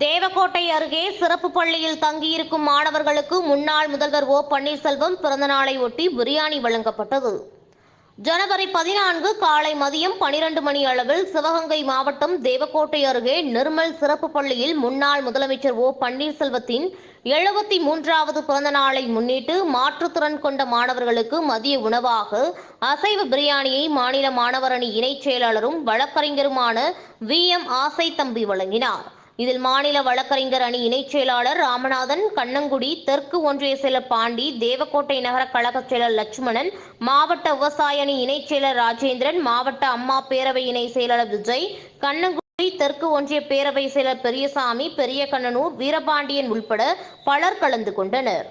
தேவக்கோட்டை அருகே சிறப்பு பள்ளியில் தங்கியிருக்கும் மாணவர்களுக்கு முன்னாள் முதல்வர் ஓ பன்னீர்செல்வம் பிறந்தநாளை ஒட்டி பிரியாணி வழங்கப்பட்டது. ஜனவரி பதினான்கு காலை மதியம் பனிரெண்டு மணி அளவில் சிவகங்கை மாவட்டம் தேவக்கோட்டை அருகே நிர்மல் சிறப்பு பள்ளியில் முன்னாள் முதலமைச்சர் ஓ பன்னீர்செல்வத்தின் எழுபத்தி மூன்றாவது பிறந்த நாளை முன்னிட்டு மாற்றுத்திறன் கொண்ட மாணவர்களுக்கு மதிய உணவாக அசைவ பிரியாணியை மாநில மாணவர் அணி இணைச் செயலாளரும் வழக்கறிஞருமான வி எம் ஆசை தம்பி வழங்கினார். இதில் மாநில வழக்கறிஞர் அணி இணைச் செயலாளர் ராமநாதன் கண்ணங்குடி தெற்கு ஒன்றிய செயலர் பாண்டி தேவக்கோட்டை நகர கழக செயலர் லட்சுமணன் மாவட்ட விவசாய அணி இணைச் செயலர் ராஜேந்திரன் மாவட்ட அம்மா பேரவை இணை செயலாளர் விஜய் கண்ணங்குடி தெற்கு ஒன்றிய பேரவை செயலர் பெரியசாமி பெரிய கண்ணனூர் வீரபாண்டியன் உள்பட பலர் கலந்து கொண்டனர்.